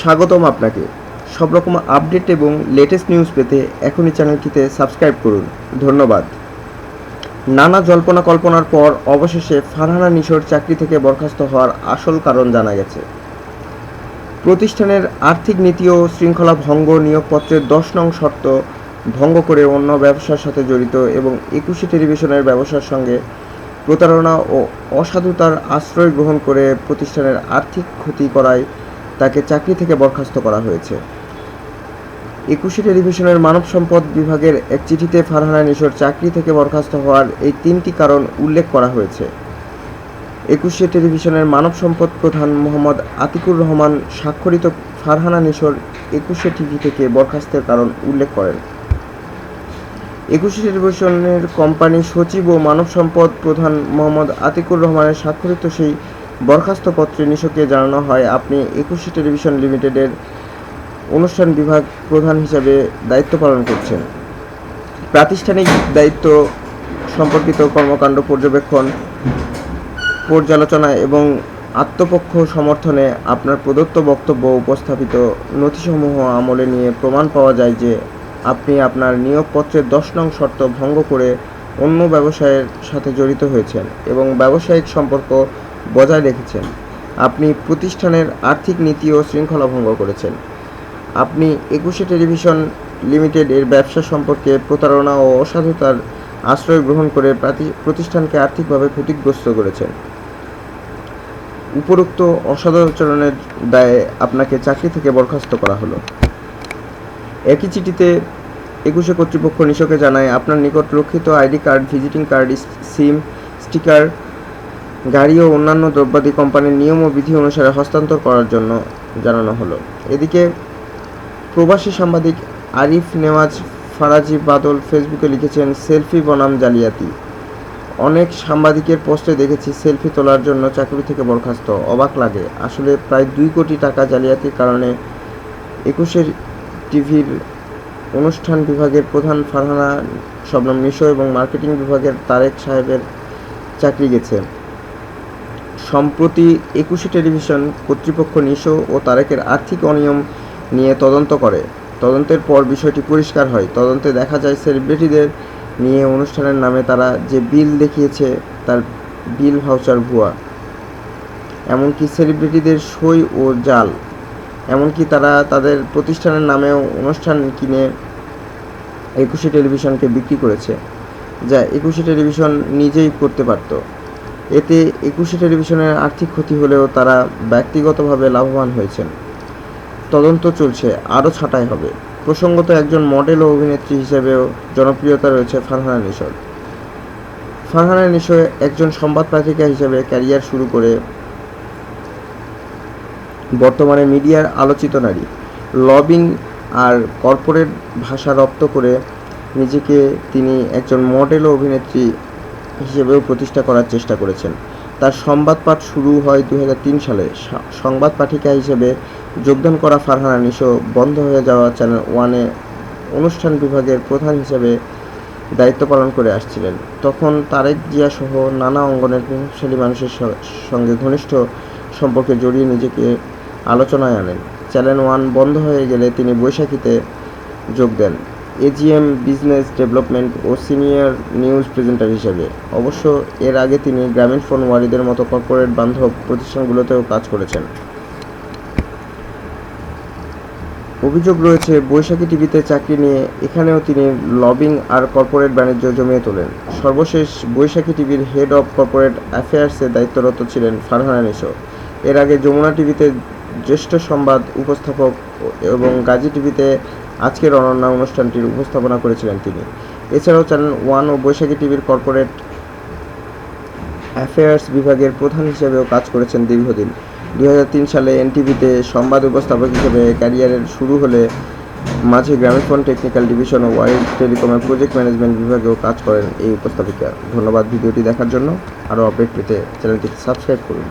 স্বাগতম আপনাকে। সব রকম আপডেট এবং লেটেস্ট নিউজ পেতে এখনই চ্যানেলটিতে সাবস্ক্রাইব করুন। ধন্যবাদ। নানা জল্পনা কল্পনার পর অবশেষে ফারহানা নিশোর চাকরি থেকে বরখাস্ত হওয়ার আসল কারণ জানা গেছে। প্রতিষ্ঠানের আর্থিক নীতি ও শৃঙ্খলা ভঙ্গ নিয়োগপত্রের দশ নং শর্ত ভঙ্গ করে অন্য ব্যবসার সাথে জড়িত এবং একুশে টেলিভিশনের ব্যবসার সঙ্গে প্রতারণা ও অসাধুতার আশ্রয় গ্রহণ করে প্রতিষ্ঠানের আর্থিক ক্ষতি করায় তাকে চাকরি থেকে বরখাস্ত করা হয়েছে। একুশে টেলিভিশনের মানব সম্পদ বিভাগের এক চিঠিতে ফারহানা নিশোর চাকরি থেকে বরখাস্ত হওয়ার এই তিনটি কারণ উল্লেখ করা হয়েছে। একুশে টেলিভিশনের মানব সম্পদ প্রধান মোহাম্মদ আতিকুর রহমান স্বাক্ষরিত ফারহানা নিশোর একুশে টিভি থেকে বরখাস্তের কারণ উল্লেখ করেন। একুশে টেলিভিশনের কোম্পানি সচিব ও মানব সম্পদ প্রধান মোহাম্মদ আতিকুর রহমানের স্বাক্ষরিত সেই বরখাস্ত পত্রে নিশোকে জানানো হয়, আপনি একুশে টেলিভিশন লিমিটেডের অনুষ্ঠান বিভাগ প্রধান হিসাবে দায়িত্ব পালন করছেন। প্রাতিষ্ঠানিক দায়িত্ব সম্পর্কিত কর্মকাণ্ড পর্যবেক্ষণ পর্যালোচনা এবং আত্মপক্ষ সমর্থনে আপনার প্রদত্ত বক্তব্য উপস্থাপিত নথিসমূহ আমলে নিয়ে প্রমাণ পাওয়া যায় যে আপনি আপনার নিয়োগপত্রের দশ নং শর্ত ভঙ্গ করে অন্য ব্যবসায়ের সাথে জড়িত হয়েছেন এবং ব্যবসায়িক সম্পর্ক বজায় রেখেছেন। আপনি প্রতিষ্ঠানের আর্থিক নীতি ও শৃঙ্খলা ভঙ্গ করেছেন। আপনি একুশে টেলিভিশন লিমিটেড এর ব্যবসা সম্পর্কে প্রতারণা ও অসাধুতার আশ্রয় গ্রহণ করে প্রাতি- প্রতিষ্ঠানকে আর্থিকভাবে ক্ষতিগ্রস্ত করেছেন। উপরোক্ত অসদাচরণের দায়ে আপনাকে চাকরি থেকে বরখাস্ত করা হলো। একই চিঠিতে একুশে কর্তৃপক্ষ নিশোকে জানায়, আপনার নিকট রক্ষিত ID card, visiting card, SIM, sticker গাড়ি ও অন্যান্য দ্রব্যাদি কোম্পানির নিয়ম ও বিধি অনুসারে হস্তান্তর করার জন্য জানানো হলো। এদিকে প্রবাসী সাংবাদিক আরিফ নেওয়াজ ফারাজি বাদল ফেসবুকে লিখেছেন, সেলফি বনাম জালিয়াতি। অনেক সাংবাদিকের পোস্টে দেখেছি, সেলফি তোলার জন্য চাকরি থেকে বরখাস্ত। অবাক লাগে। আসলে প্রায় দুই কোটি টাকা জালিয়াতির কারণে একুশের টিভির অনুষ্ঠান বিভাগের প্রধান ফারহানা শবনম মিশো এবং মার্কেটিং বিভাগের তারেক সাহেবের চাকরি গেছে। সম্প্রতি একুশে টেলিভিশন কর্তৃপক্ষ নিশো ও তারেকের আর্থিক অনিয়ম নিয়ে তদন্ত করে। তদন্তের পর বিষয়টি পরিষ্কার হয়। তদন্তে দেখা যায়, সেলিব্রিটিদের নিয়ে অনুষ্ঠানের নামে তারা যে বিল দেখিয়েছে, তার বিল ভাউচার ভুয়া। এমনকি সেলিব্রিটিদের সই ও জাল। এমনকি তারা তাদের প্রতিষ্ঠানের নামেও অনুষ্ঠান কিনে একুশে টেলিভিশনকে বিক্রি করেছে, যা একুশে টেলিভিশন নিজেই করতে পারত। এতে একুশে টেলিভিশনের আর্থিক ক্ষতি হলেও তারা ব্যক্তিগতভাবে লাভবান হয়েছেন। তদন্ত চলছে, আরও ছাঁটাই হবে। প্রসঙ্গত একজন মডেল ও অভিনেত্রী হিসেবেও জনপ্রিয়তা রয়েছে ফারহানা নিশোর। ফারহানা নিশো একজন সংবাদ পাঠিকা হিসেবে ক্যারিয়ার শুরু করে বর্তমানে মিডিয়ার আলোচিত নারী। লবিং আর কর্পোরেট ভাষা রপ্ত করে নিজেকে তিনি একজন মডেল ও অভিনেত্রী হিসেবেও প্রতিষ্ঠা করার চেষ্টা করেছেন। তার সংবাদ পাঠ শুরু হয় দুই হাজার তিন সালে। সংবাদ পাঠিকা হিসেবে যোগদান করা ফারহানা নিশো বন্ধ হয়ে যাওয়া চ্যানেল ওয়ানে অনুষ্ঠান বিভাগের প্রধান হিসেবে দায়িত্ব পালন করে আসছিলেন। তখন তারেক জিয়া সহ নানা অঙ্গনের প্রভাবশালী মানুষের সঙ্গে ঘনিষ্ঠ সম্পর্কে জড়িয়ে নিজেকে আলোচনায় আনেন। চ্যানেল ওয়ান বন্ধ হয়ে গেলে তিনি বৈশাখীতে যোগ দেন। এজিএম বিজনেস ডেভেলপমেন্ট ও সিনিয়র নিউজ প্রেজেন্টার হিসেবে। অবশ্য এর আগে তিনি গ্রামীণ ফোন ওয়ারিদের মতো কর্পোরেট বান্ধব প্রতিষ্ঠানগুলোতেও কাজ করেছেন। অভিযোগ রয়েছে, বৈশাখী টিভিতে চাকরি নিয়ে এখানেও তিনি লবিং আর কর্পোরেট বাণিজ্য জমিয়ে তোলেন। সর্বশেষ বৈশাখী টিভির হেড অব কর্পোরেট অ্যাফেয়ার্সে দায়িত্বরত ছিলেন ফারহানা নিশো। এর আগে যমুনা টিভিতে জ্যেষ্ঠ সংবাদ উপস্থাপক এবং গাজী টিভিতে আজকের অনন্যা অনুষ্ঠানটির উপস্থাপনা করেছিলেন তিনি। এছাড়াও চ্যানেল ওয়ান ও বৈশাখী টিভির কর্পোরেট অ্যাফেয়ার্স বিভাগের প্রধান হিসেবেও কাজ করেছেন দীর্ঘদিন। দুই হাজার তিন সালে এনটিভিতে সংবাদ উপস্থাপক হিসেবে ক্যারিয়ারের শুরু হলে মাঝে গ্রামীণফোন টেকনিক্যাল ডিভিশন ও ওয়াইল্ড টেলিকমের প্রজেক্ট ম্যানেজমেন্ট বিভাগেও কাজ করেন এই উপস্থাপিকা। ধন্যবাদ ভিডিওটি দেখার জন্য। আরও আপডেট পেতে চ্যানেলটি সাবস্ক্রাইব করুন।